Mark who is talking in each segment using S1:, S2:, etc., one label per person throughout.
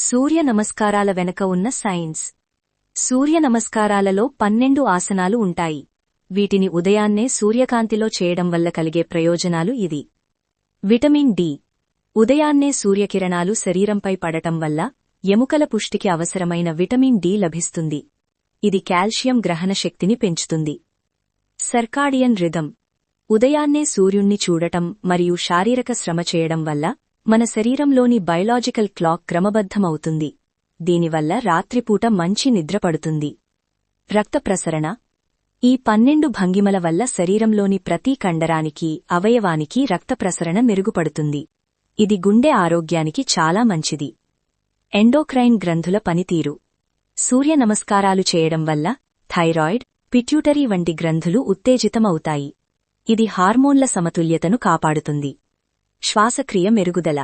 S1: సూర్య నమస్కారాల వెనక ఉన్న సైన్స్. సూర్య నమస్కారాలలో పన్నెండు ఆసనాలు ఉంటాయి. వీటిని ఉదయాన్నే సూర్యకాంతిలో చేయడం వల్ల కలిగే ప్రయోజనాలు ఇది. Vitamin D. ఉదయాన్నే సూర్యకిరణాలు శరీరంపై పడటం వల్ల ఎముకల పుష్టికి అవసరమైన విటమిన్ డి లభిస్తుంది. ఇది కాల్షియం గ్రహణ శక్తిని పెంచుతుంది. సర్కాడియన్ రిథం ఉదయాన్నే సూర్యుణ్ణి చూడటం మరియు శారీరక శ్రమ చేయడం వల్ల మన శరీరంలోని బయలాజికల్ క్లాక్ క్రమబద్ధమవుతుంది. దీనివల్ల రాత్రిపూట మంచి నిద్ర పడుతుంది. రక్త ప్రసరణ. ఈ పన్నెండు భంగిమల వల్ల శరీరంలోని ప్రతి కండరానికి అవయవానికి రక్త ప్రసరణ మెరుగుపడుతుంది. ఇది గుండె ఆరోగ్యానికి చాలా మంచిది. ఎండోక్రైన్ గ్రంథుల పనితీరు. సూర్య నమస్కారాలు చేయడం వల్ల థైరాయిడ్ పిట్యూటరీ వంటి గ్రంథులు ఉత్తేజితమవుతాయి. ఇది హార్మోన్ల సమతుల్యతను కాపాడుతుంది. శ్వాసక్రియ మెరుగుదల.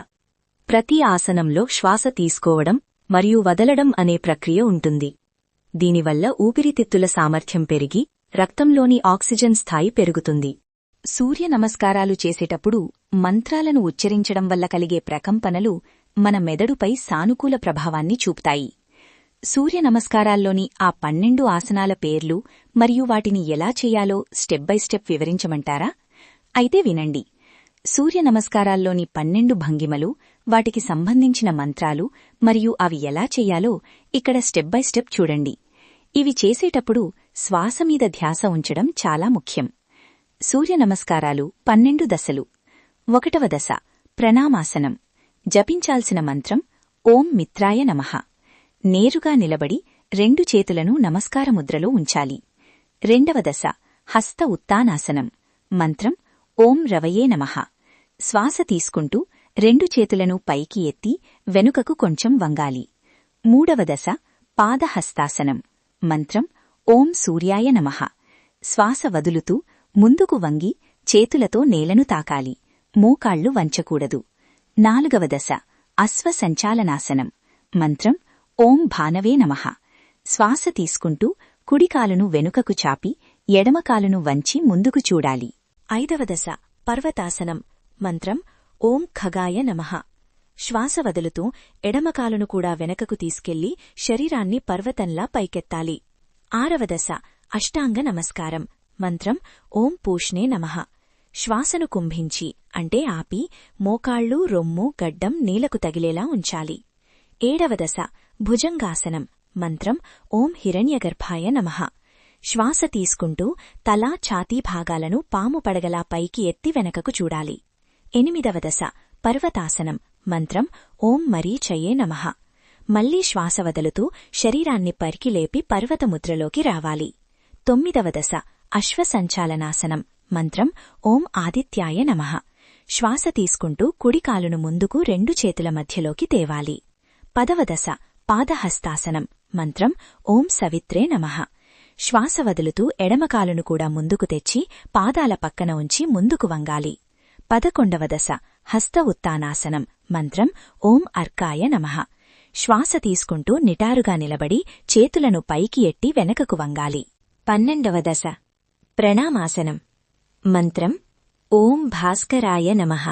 S1: ప్రతి ఆసనంలో శ్వాస తీసుకోవడం మరియు వదలడం అనే ప్రక్రియ ఉంటుంది. దీనివల్ల ఊపిరితిత్తుల సామర్థ్యం పెరిగి రక్తంలోని ఆక్సిజన్ స్థాయి పెరుగుతుంది.
S2: సూర్య నమస్కారాలు చేసేటప్పుడు మంత్రాలను ఉచ్చరించడం వల్ల కలిగే ప్రకంపనలు మన మెదడుపై సానుకూల ప్రభావాన్ని చూపుతాయి. సూర్య నమస్కారాల్లోని ఆ పన్నెండు ఆసనాల పేర్లు మరియు వాటిని ఎలా చేయాలో స్టెప్ బై స్టెప్ వివరించమంటారా? అయితే వినండి. సూర్య నమస్కారాల్లోని పన్నెండు భంగిమలు వాటికి సంబంధించిన మంత్రాలు మరియు అవి ఎలా చెయ్యాలో ఇక్కడ స్టెప్ బై స్టెప్ చూడండి. ఇవి చేసేటప్పుడు శ్వాస మీద ధ్యాస ఉంచడం చాలా ముఖ్యం. సూర్య నమస్కారాలు పన్నెండు దశలు. ఒకటవ దశ ప్రణామాసనం. జపించాల్సిన మంత్రం ఓం మిత్రాయ నమః. నేరుగా నిలబడి రెండు చేతులను నమస్కారముద్రలో ఉంచాలి. రెండవ దశ హస్త ఉత్తానాసనం. మంత్రం ఓం రవయే నమః. శ్వాస తీసుకుంటూ రెండు చేతులను పైకి ఎత్తి వెనుకకు కొంచెం వంగాలి. మూడవ దశ పాదహస్తాసనం. మంత్రం ఓం సూర్యాయ నమః. శ్వాస వదులుతూ ముందుకు వంగి చేతులతో నేలను తాకాలి. మోకాళ్ళు వంచకూడదు. నాలుగవ దశ అశ్వసంచాలనాసనం. మంత్రం ఓం భానవే నమః. శ్వాస తీసుకుంటూ కుడికాలును వెనుకకు చాపి ఎడమకాలును వంచి ముందుకు చూడాలి. ఐదవ దశ పర్వతాసనం. మంత్రం ఓం ఖగాయ నమః. శ్వాస వదులుతూ ఎడమకాలును కూడా వెనకకు తీసుకెళ్ళి శరీరాన్ని పర్వతంలా పైకెత్తాలి. ఆరవ దశ అష్టాంగ నమస్కారం. మంత్రం ఓం పూష్ణే నమః. శ్వాసను కుంభించి అంటే ఆపి మోకాళ్ళు రొమ్ము గడ్డం నీలకు తగిలేలా ఉంచాలి. ఏడవ దశ భుజంగాసనం. మంత్రం ఓం హిరణ్యగర్భాయ నమః. శ్వాస తీసుకుంటూ తలా ఛాతీ భాగాలను పాము పడగలా పైకి ఎత్తి వెనకకు చూడాలి. ఎనిమిదవ దశ పర్వతాసనం మంత్రం ఓం మరీచయే నమః. మళ్ళీ శ్వాస వదులుతూ శరీరాన్ని పరికిలేపి పర్వతముద్రలోకి రావాలి. తొమ్మిదవ దశ అశ్వసంచాలనాసనం మంత్రం ఓం ఆదిత్యాయ నమః. శ్వాస తీసుకుంటూ కుడికాలును ముందుకు రెండు చేతుల మధ్యలోకి తేవాలి. పదవ దశ పాదహస్తాసనం మంత్రం ఓం సవిత్రే నమః. శ్వాస వదులుతూ ఎడమకాలును కూడా ముందుకు తెచ్చి పాదాల పక్కన ఉంచి ముందుకు వంగాలి. పదకొండవ దశ హస్త ఉత్తానాసనం మంత్రం ఓం అర్కాయ నమః. శ్వాస తీసుకుంటూ నిటారుగా నిలబడి చేతులను పైకి ఎట్టి వెనకకు వంగాలి. పన్నెండవ దశ ప్రణామాసనం మంత్రం ఓం భాస్కరాయ నమః.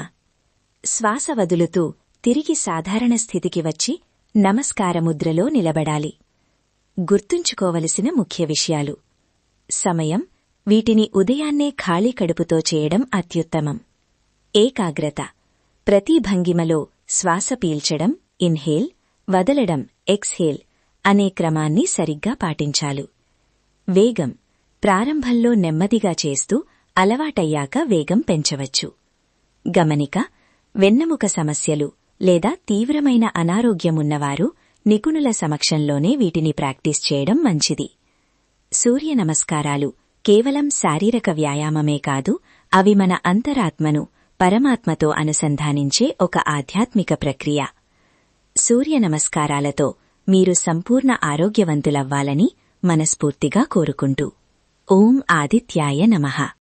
S2: శ్వాస వదులుతూ తిరిగి సాధారణ స్థితికి వచ్చి నమస్కారముద్రలో నిలబడాలి. గుర్తుంచుకోవలసిన ముఖ్య విషయాలు. సమయం వీటిని ఉదయాన్నే ఖాళీ కడుపుతో చేయడం అత్యుత్తమం. ఏకాగ్రత. ప్రతి భంగిమలో శ్వాస పీల్చడం ఇన్హేల్ వదలడం ఎక్స్హేల్ అనే క్రమాన్ని సరిగ్గా పాటించాలు. వేగం. ప్రారంభంలో నెమ్మదిగా చేస్తూ అలవాటయ్యాక వేగం పెంచవచ్చు. గమనిక. వెన్నెముక సమస్యలు లేదా తీవ్రమైన అనారోగ్యమున్నవారు నిపుణుల సమక్షంలోనే వీటిని ప్రాక్టీస్ చేయడం మంచిది. సూర్య నమస్కారాలు కేవలం శారీరక వ్యాయామమే కాదు అవి మన అంతరాత్మను పరమాత్మతో అనుసంధానించే ఒక ఆధ్యాత్మిక ప్రక్రియ. సూర్య నమస్కారాలతో మీరు సంపూర్ణ ఆరోగ్యవంతులవ్వాలని మనస్ఫూర్తిగా కోరుకుంటూ. ఓం ఆదిత్యాయ నమః.